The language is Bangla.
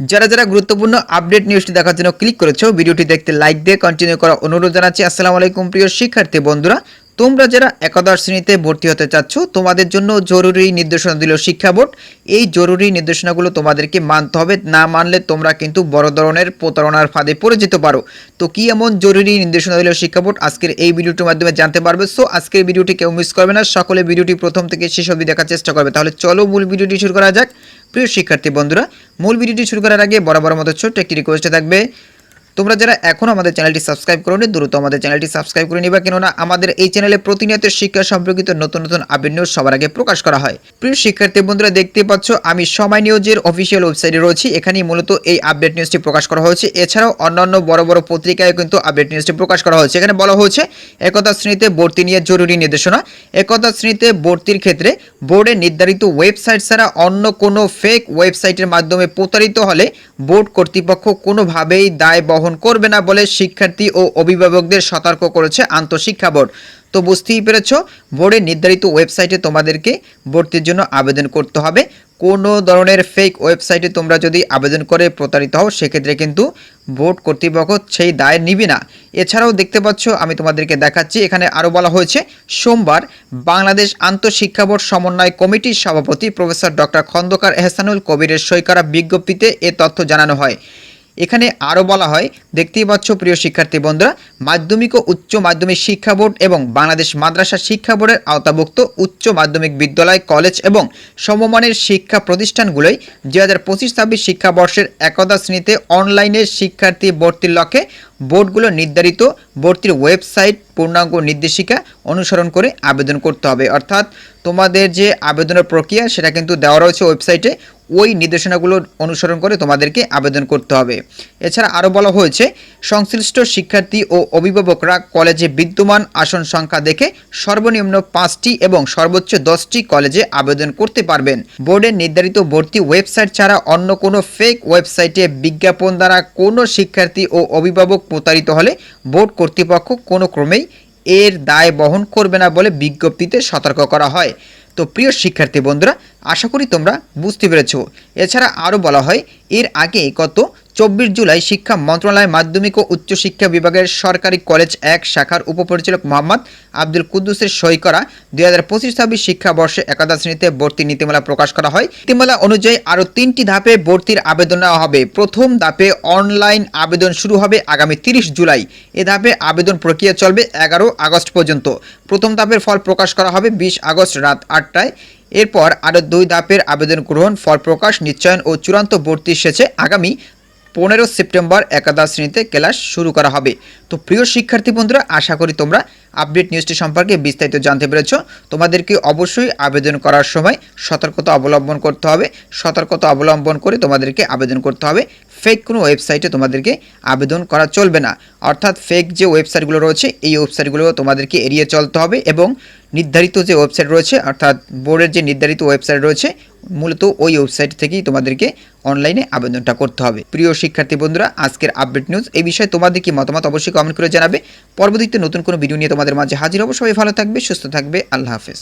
যারা যারা গুরুত্বপূর্ণ আপডেট নিউজটি দেখার জন্য ক্লিক করেছ ভিডিওটি দেখতে লাইক দিয়ে কন্টিনিউ করা অনুরোধ জানাচ্ছি। আসসালামু আলাইকুম প্রিয় শিক্ষার্থী বন্ধুরা। তোমরা যারা একাদশ শ্রেণীতে ভর্তি হতে চাচ্ছ, তোমাদের জন্য জরুরি নির্দেশনা দিল শিক্ষা বোর্ড। এই জরুরি নির্দেশনাগুলো তোমাদেরকে মানতে হবে। না মানলে তোমরা কিন্তু বড় ধরনের প্রতারণার ফাঁদে পড়ে যেতে পারো। তো কি এমন জরুরি নির্দেশনা দিল শিক্ষা বোর্ড? আজকের এই ভিডিওটির মাধ্যমে জানতে পারবে। সো আজকের ভিডিওটি কেউ মিস করবে না। সকলে ভিডিওটি প্রথম থেকে শেষ অবধি দেখার চেষ্টা করবে। তাহলে চলো মূল ভিডিওটি শুরু করা যাক। প্রিয় শিক্ষার্থী বন্ধুরা মূল ভিডিওটি শুরু করার আগে বরাবর মতো ছোট্ট একটি রিকোয়েস্টে থাকবে। তোমরা যারা এখনও আমাদের চ্যানেলটি সাবস্ক্রাইব করোনি, দ্রুত আমাদের চ্যানেলটি সাবস্ক্রাইব করে নিবা। কেননা আমাদের এই চ্যানেলে প্রতিনিয়ত শিক্ষা সম্পর্কিত নতুন নতুন আপডেট নিউজ সবার আগে প্রকাশ করা হয়। প্রিয় শিক্ষার্থী বন্ধুরা, দেখতে পাচ্ছ, আমি সময় নিউজের অফিসিয়াল ওয়েবসাইটে রয়েছি। এখানেই মূলত এই আপডেট নিউজটি প্রকাশ করা হয়েছে। এছাড়াও অন্যান্য বড় বড় পত্রিকায় কিন্তু আপডেট নিউজটি প্রকাশ করা হয়েছে। এখানে বলা হয়েছে, একতা শ্রেণীতে ভর্তি নিয়ে জরুরি নির্দেশনা। একতা শ্রেণীতে ভর্তির ক্ষেত্রে বোর্ডে নির্ধারিত ওয়েবসাইট ছাড়া অন্য কোনো ফেক ওয়েবসাইটের মাধ্যমে প্রতারিত হলে বোর্ড কর্তৃপক্ষ কোনোভাবেই দায় বহন করবে না বলে শিক্ষার্থী ও অভিভাবকদের সতর্ক করেছে আন্তঃশিক্ষা বোর্ড। তো বুঝতেই পেরেছ, বোর্ডের নির্ধারিত ওয়েবসাইটে তোমাদেরকে ভর্তির জন্য আবেদন করতে হবে। কোনো ধরনের ফেক ওয়েবসাইটে তোমরা যদি আবেদন করে প্রতারিত হও, সেক্ষেত্রে কিন্তু বোর্ড কর্তৃপক্ষ সেই দায় নিবে না। এছাড়াও দেখতে পাচ্ছ, আমি তোমাদেরকে দেখাচ্ছি, এখানে আরও বলা হয়েছে, সোমবার বাংলাদেশ আন্তঃশিক্ষা বোর্ড সমন্বয় কমিটির সভাপতি প্রফেসর ডক্টর খন্দকার এহসানুল কবিরের সই করা বিজ্ঞপ্তিতে এ তথ্য জানানো হয়। এখানে আরও বলা হয়, দেখতেই পাচ্ছ প্রিয় শিক্ষার্থী বন্ধুরা, মাধ্যমিক ও উচ্চ মাধ্যমিক শিক্ষা বোর্ড এবং বাংলাদেশ মাদ্রাসা শিক্ষা বোর্ডের আওতাভুক্ত উচ্চ মাধ্যমিক বিদ্যালয়, কলেজ এবং সমমানের শিক্ষা প্রতিষ্ঠানগুলোই দুই হাজার পঁচিশ ছাব্বিশ শিক্ষাবর্ষের একদা শ্রেণীতে অনলাইনে শিক্ষার্থী ভর্তির লক্ষ্যে বোর্ডগুলো নির্ধারিত ভর্তির ওয়েবসাইট, পূর্ণাঙ্গ নির্দেশিকা অনুসরণ করে আবেদন করতে হবে। অর্থাৎ তোমাদের যে আবেদনের প্রক্রিয়া, সেটা কিন্তু দেওয়া রয়েছে ওয়েবসাইটে। ওই নির্দেশনাগুলো অনুসরণ করে তোমাদেরকে আবেদন করতে হবে। এছাড়া আরও বলা হয়েছে, সংশ্লিষ্ট শিক্ষার্থী ও অভিভাবকরা কলেজে বিদ্যমান আসন সংখ্যা দেখে সর্বনিম্ন পাঁচটি এবং সর্বোচ্চ দশটি কলেজে আবেদন করতে পারবেন। বোর্ডের নির্ধারিত ভর্তি ওয়েবসাইট ছাড়া অন্য কোনো ফেক ওয়েবসাইটে বিজ্ঞাপন দ্বারা কোনো শিক্ষার্থী ও অভিভাবক প্রতারিত হলে বোর্ড কর্তৃপক্ষ কোনো ক্রমেই এর দায় বহন করবে না বলে বিজ্ঞপ্তিতে সতর্ক করা হয়। তো প্রিয় শিক্ষার্থী বন্ধুরা, আশা করি তোমরা বুঝতে পেরেছ। এছাড়া আরও বলা হয়, এর আগে গত চব্বিশ জুলাই শিক্ষা মন্ত্রণালয় মাধ্যমিক ও উচ্চশিক্ষা বিভাগের সরকারি কলেজ এক শাখার উপপরিচালক মোহাম্মদ আব্দুল কুদ্দুসের সই করা দুই হাজার পঁচিশ ছাব্বিশ শিক্ষাবর্ষে একাদশ শ্রেণীতে ভর্তি নীতিমালা প্রকাশ করা হয়। নীতিমালা অনুযায়ী আরও তিনটি ধাপে ভর্তির আবেদন নেওয়া হবে। প্রথম ধাপে অনলাইন আবেদন শুরু হবে আগামী তিরিশ জুলাই। এ ধাপে আবেদন প্রক্রিয়া চলবে এগারো আগস্ট পর্যন্ত। প্রথম ধাপের ফল প্রকাশ করা হবে বিশ আগস্ট রাত আটটায়। এরপর আরও দুই ধাপের আবেদন গ্রহণ ফল প্রকাশ, নিশ্চয়ন ও চূড়ান্ত ভর্তি শেষে আগামী পনেরো সেপ্টেম্বর একাদশ শ্রেণীতে ক্লাস শুরু করা হবে। তো প্রিয় শিক্ষার্থী বন্ধুরা, আশা করি তোমরা আপডেট নিউজটি সম্পর্কে বিস্তারিত জানতে পেরেছ। তোমাদেরকে অবশ্যই আবেদন করার সময় সতর্কতা অবলম্বন করতে হবে। সতর্কতা অবলম্বন করে তোমাদেরকে আবেদন করতে হবে। ফেক কোনো ওয়েবসাইটে তোমাদেরকে আবেদন করা চলবে না। অর্থাৎ ফেক যে ওয়েবসাইটগুলো রয়েছে, এই ওয়েবসাইটগুলো তোমাদেরকে এড়িয়ে চলতে হবে এবং নির্ধারিত যে ওয়েবসাইট রয়েছে, অর্থাৎ বোর্ডের যে নির্ধারিত ওয়েবসাইট রয়েছে মূলত ওই ওয়েবসাইট থেকেই তোমাদেরকে অনলাইনে আবেদনটা করতে হবে। প্রিয় শিক্ষার্থী বন্ধুরা, আজকের আপডেট নিউজ এই বিষয়ে তোমাদের কি মতামত অবশ্যই কমেন্ট করে জানাবে। পরবর্তীতে নতুন কোনো ভিডিও নিয়ে তোমাদের মাঝে হাজির হব। সবাই ভালো থাকবে, সুস্থ থাকবে। আল্লাহ হাফেজ।